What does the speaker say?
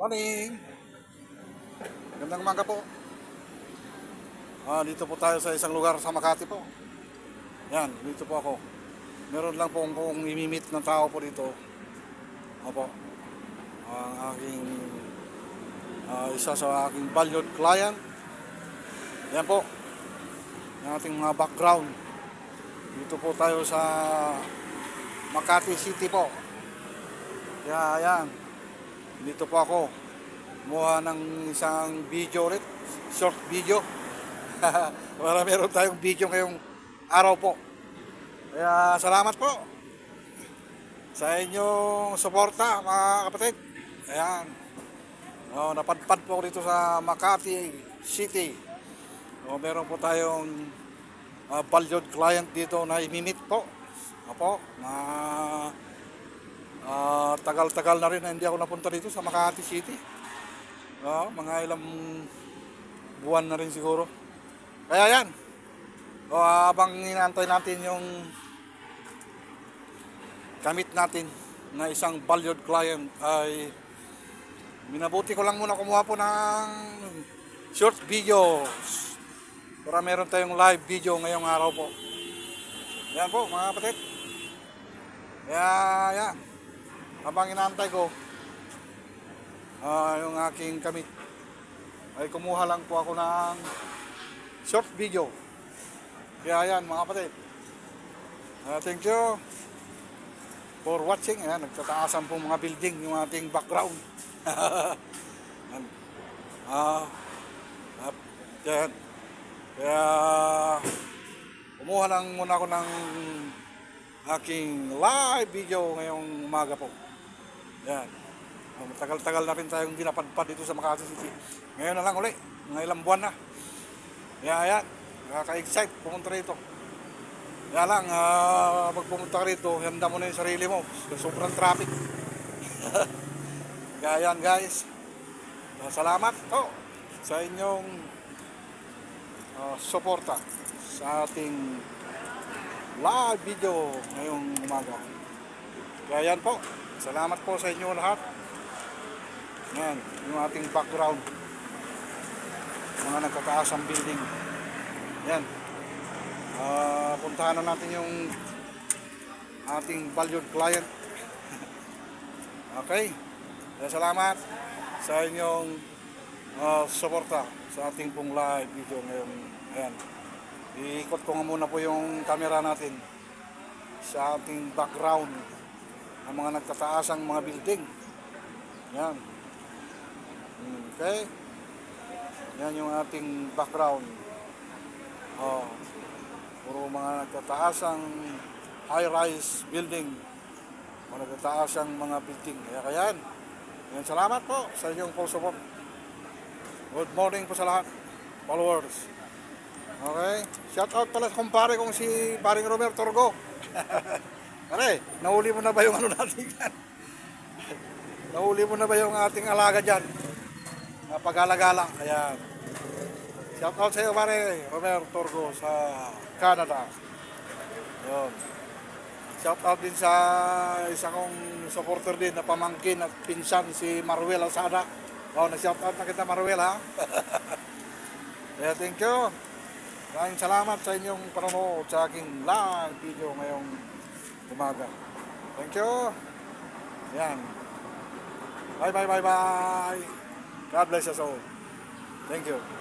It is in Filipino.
Morning! Gandang umaga po. Ah, dito po tayo sa isang lugar sa Makati po. Yan, dito po ako. Meron lang po kung imimit ng tao po dito. Opo. Ang aking ah, isa sa aking valued client. Yan po. Yung ating mga background. Dito po tayo sa Makati City po. Kaya yan. Dito po ako. Kumuha ng isang video ulit. Short video. Para meron tayong video ngayong araw po. Kaya salamat po sa inyong suporta mga kapatid. Ayan. Oh, napadpad po dito sa Makati City. Oh, meron po tayong uh, valued client dito na imimit po. Opo, na ah, tagal-tagal na rin na hindi ako napunta dito sa Makati City. Oh, mga ilang buwan na rin siguro. Kaya yan. O, habang inaantay natin yung kamit natin na isang valued client ay minabuti ko lang muna kumuha po ng short videos para meron tayong live video ngayong araw po. Yan po mga kapatid. Kaya yan. Habang inaantay ko ah, yung aking kamit ay kumuha lang po ako ng short video. Kaya yan mga kapatid. Ah, thank you for watching. Ayan, nagtataasan po mga building yung ating background. Ah, ah, yan. Kaya kumuha lang muna ako ng aking live video ngayong umaga po. Yan. Matagal-tagal na rin tayong dinapadpad dito sa Makati City. Ngayon na lang uli. Mga ilang buwan na. Kaya yan. Nakaka-excite pumunta rito. Kaya lang, ah, pag ka rito, handa mo na yung sarili mo. Sobrang traffic. Kaya yan guys. Ah, Salamat po sa inyong ah, suporta sa ating live video ngayong umaga. Kaya yan po. Salamat po sa inyo lahat. Yan, yung ating background. Mga nagkataasang building. Yan. Ah, puntahan na natin yung ating valued client. okay. Salamat sa inyong ah, suporta sa ating pong live video ngayon. Ayan. Iikot ko nga muna po yung camera natin sa ating background ng mga nagtataasang mga building. Yan. Okay. Yan yung ating background. Oh, puro mga nagtataasang high-rise building. Mga nagtataasang mga building. Kaya kayan. Yan, salamat po sa inyong full support. Good morning po sa lahat. Followers. Okay. Shout out pala sa kumpare kong si Paring Romero Torgo. Pare, nahuli mo na ba yung ano natin yan? nahuli mo na ba yung ating alaga dyan? Uh, pag-alagala. Ayan. Shout out sa iyo pare, Romero Torgo sa Canada. Yun. Shout out din sa isa kong supporter din na pamangkin at pinsan si Maruel Alsada. Oh, na-shout out na kita Maruel ha. Kaya thank you. Maraming salamat sa inyong panonood sa aking live video ngayong umaga. Thank you. Yan. Bye bye bye bye. God bless us all. Thank you.